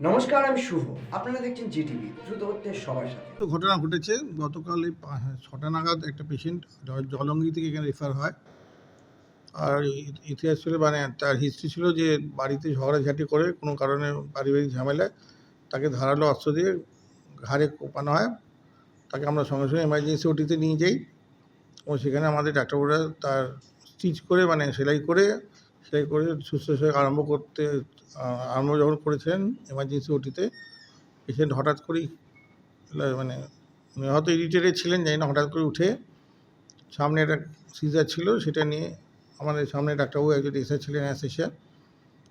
নমস্কার আমি শুভ। আপনারা দেখছেন জিটিভি দ্রুত হচ্ছে সবার সাথে। তো ঘটনা ঘটেছে গতকাল এই হ্যাঁ, ছটা নাগাদ একটা পেশেন্ট জলঙ্গি থেকে এখানে রেফার হয়। আর ইতিহাস ছিল মানে তার হিস্ট্রি ছিল যে বাড়িতে ঝগড়াঝাটি করে কোনো কারণে পারিবারিক ঝামেলায় তাকে ধারালো অস্ত্র দিয়ে ঘাড়ে কোপানো হয়। তাকে আমরা সঙ্গে সঙ্গে এমার্জেন্সি ওটিতে নিয়ে যাই। এবং সেখানে আমাদের ডাক্তারবাবুরা তার স্টিচ করে মানে সেলাই করে সেলাই করে সুস্থ সেলাই আরম্ভ করতে আরম্ভ যখন করেছিলেন এমার্জেন্সি ওটিতে পেশেন্ট হঠাৎ করেই মানে হয়তো ইরিটেটেড ছিলেন, জানি না, হঠাৎ করে উঠে সামনে একটা সিজার ছিল, সেটা নিয়ে আমাদের সামনে ডাক্তারবাবু একজন এসেছিলেন অ্যাসেসিয়া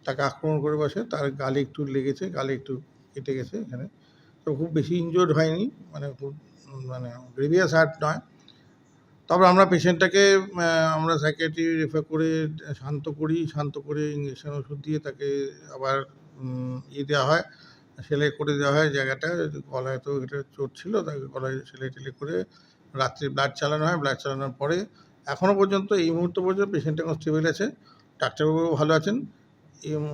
তাকে আক্রমণ করে বসে, তার গালে একটু লেগেছে, গালে একটু কেটে গেছে এখানে। তো খুব বেশি ইনজোর্ড হয়নি মানে খুব মানে গ্রেভিয়াস হার্ট নয়। তবে আমরা পেশেন্টটাকে আমরা সাইকিয়াট্রি রেফার করে শান্ত করি, শান্ত করে ইঞ্জেকশন ওষুধ দিয়ে তাকে আবার ইয়ে দেওয়া হয়, সেলাই করে দেওয়া হয় জায়গাটা। গলায় তো এটা চোট ছিল, তাকে গলায় সেলাই টেলাই করে রাত্রে ব্লাড চালানো হয়। ব্লাড চালানোর পরে এখনও পর্যন্ত, এই মুহূর্ত পর্যন্ত পেশেন্ট এখন স্টেবল আছে। ডাক্তারবাবু ভালো আছেন।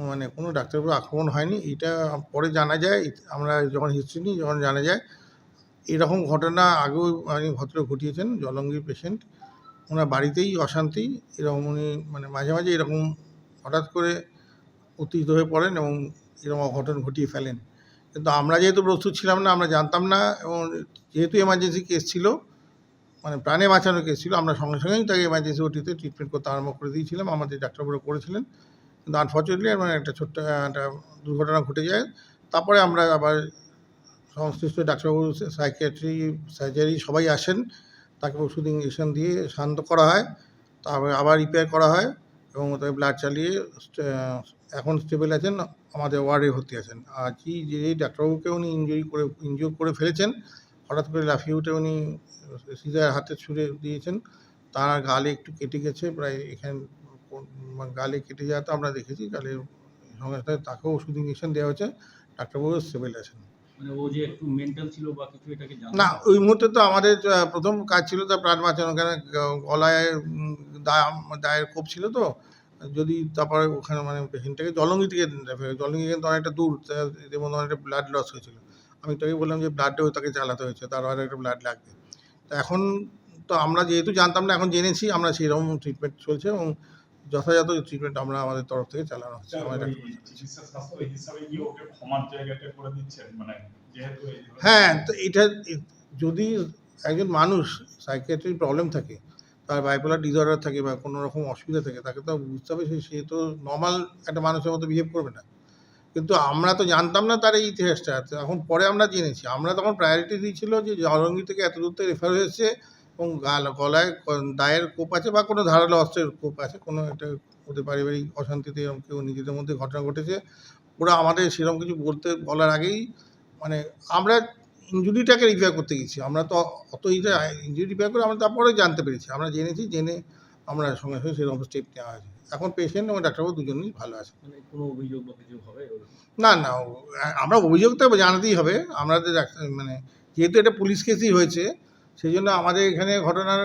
মানে কোনো ডাক্তারবাবু আক্রমণ হয়নি। এটা পরে জানা যায়। আমরা যখন হিস্ট্রি নিই, যখন জানা যায় এরকম ঘটনা আগেও আমি ভদ্রলোক ঘটিয়েছেন, জলঙ্গির পেশেন্ট ওনার বাড়িতেই অশান্তি, এরকম উনি মানে মাঝে মাঝে এরকম হঠাৎ করে উত্তেজিত হয়ে পড়েন এবং এরকম অঘটন ঘটিয়ে ফেলেন। কিন্তু আমরা যেহেতু প্রস্তুত ছিলাম না, আমরা জানতাম না এবং যেহেতু এমার্জেন্সি কেস ছিল মানে প্রাণে বাঁচানো কেস ছিল, আমরা সঙ্গে সঙ্গেই তাকে এমার্জেন্সি ওটিতে ট্রিটমেন্ট করতে আরম্ভ করে দিয়েছিলাম, আমাদের ডাক্তারবাবু করেছিলেন। কিন্তু আনফর্চুনেটলি মানে একটা ছোট্ট, একটা দুর্ঘটনা ঘটে যায়, তারপরে আমরা আবার সংশ্লিষ্ট ডাক্তারবাবু সাইকিয়াট্রি সার্জারি সবাই আসেন, তাকে ওষুধ ইঞ্জেকশন দিয়ে শান্ত করা হয়, তারপরে আবার রিপেয়ার করা হয় এবং তাকে ব্লাড চালিয়ে এখন স্টেবল আছেন, আমাদের ওয়ার্ডে ভর্তি আছেন। আর কি যে ডাক্তারবাবুকে উনি ইঞ্জুরি করে ইনজিওর করে ফেলেছেন, হঠাৎ করে লাফিয়ে উঠে উনি সিজার হাতে ছুঁড়ে দিয়েছেন, তার গালে একটু কেটে গেছে, প্রায় এখানে মানে গালে কেটে যাওয়া তো আমরা দেখেছি গালে সঙ্গে সঙ্গে তাকেও ওষুধ ইঞ্জেকশন দেওয়া হয়েছে ডাক্তারবাবু স্টেবল আছেন। মানে না ওই মুহূর্তে তো আমাদের প্রথম কাজ ছিল তার প্রাণ বাঁচানো। কেন গলায় দায়ের কোপ ছিল তো। যদি তারপরে ওখানে মানে পেশেন্টটাকে জলঙ্গি থেকে জলঙ্গি কিন্তু অনেকটা দূর মধ্যে অনেকটা ব্লাড লস হয়েছিল। আমি তাকে বললাম যে ব্লাডটাও তাকে চালাতে হয়েছে তার আর একটা ব্লাড লাগবে। তা এখন তো আমরা যেহেতু জানতাম না এখন জেনেছি আমরা সেইরকম ট্রিটমেন্ট চলছে এবং যথাযথ ট্রিটমেন্ট আমরা আমাদের তরফ থেকে চালানো হচ্ছে মানে হ্যাঁ তো এটা যদি একজন মানুষ সাইকিয়াট্রির প্রবলেম থাকে তার বাইপোলার ডিসঅর্ডার থাকে বা কোনো রকম অসুবিধা থাকে তাকে তো বুঝতে হবে সে সে তো নর্মাল একটা মানুষের মতো বিহেভ করবে না। কিন্তু আমরা তো জানতাম না তার এই ইতিহাসটা। এখন পরে আমরা জেনেছি। আমরা তখন প্রায়োরিটি দিয়েছিল যে জলঙ্গি থেকে এত দূর থেকে রেফার হয়েছে এবং গাল গলায় দায়ের কোপ আছে বা কোনো ধারালো অস্ত্রের কোপ আছে কোনো একটা ওদের পারিবারিক অশান্তিতে এরকম কেউ নিজেদের মধ্যে ঘটনা ঘটেছে। ওরা আমাদের সেরকম কিছু বলতে বলার আগেই মানে আমরা ইঞ্জুরিটাকে রিপেয়ার করতে গেছি। আমরা তো অত ইঞ্জুরি রিপেয়ার করে আমরা তারপরে জানতে পেরেছি। আমরা জেনেছি জেনে আমরা সঙ্গে সঙ্গে সেরকম স্টেপ নেওয়া হয়েছে। এখন পেশেন্ট এবং ডাক্তারবাবু দুজনেই ভালো আছে। মানে কোনো অভিযোগ বা কিছু হবে না না আমরা অভিযোগ তো জানাতেই হবে। আমাদের মানে যেহেতু এটা পুলিশ কেসই হয়েছে সেই জন্য আমাদের এখানে ঘটনার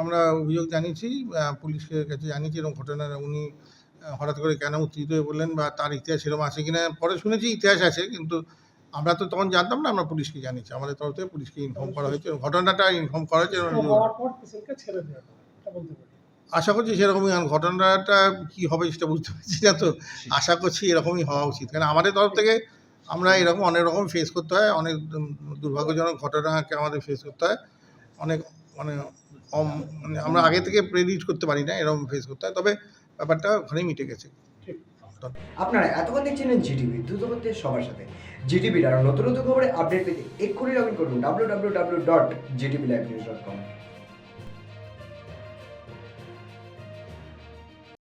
আমরা অভিযোগ জানিয়েছি পুলিশের কাছে জানিয়েছি এরকম ঘটনার উনি হঠাৎ করে কেন উত্তেজিত হয়ে বললেন বা তার ইতিহাস সেরকম আছে কিনা পরে শুনেছি ইতিহাস আছে কিন্তু আমরা তো তখন জানতাম না আমরা পুলিশকে জানিয়েছি। আমাদের তরফ থেকে পুলিশকে ইনফর্ম করা হয়েছে ঘটনাটা ইনফর্ম করা হয়েছে আশা করছি সেরকমই কারণ ঘটনাটা কি হবে সেটা বুঝতে পারছি না তো। আশা করছি এরকমই হওয়া উচিত কারণ আমাদের তরফ থেকে আমরা এরকম অনেক রকম ফেস করতে হয় অনেক দুর্ভাগ্যজনক ঘটনাকে আমাদের ফেস করতে হয়। অনেক মানে কম মানে আমরা আগে থেকে প্রেডিক্ট করতে পারি না এরকম ফেস করতে হয় তবে ব্যাপারটা ওখানেই মিটে গেছে। আপনারা এতক্ষণ দেখছিলেন জিটিভি দ্রুত করতে সবার সাথে। জিটিভির আরও নতুন নতুন খবরে আপডেট পেতে এক্ষুনি লগ ইন করুন W W W dot GTV live news dot com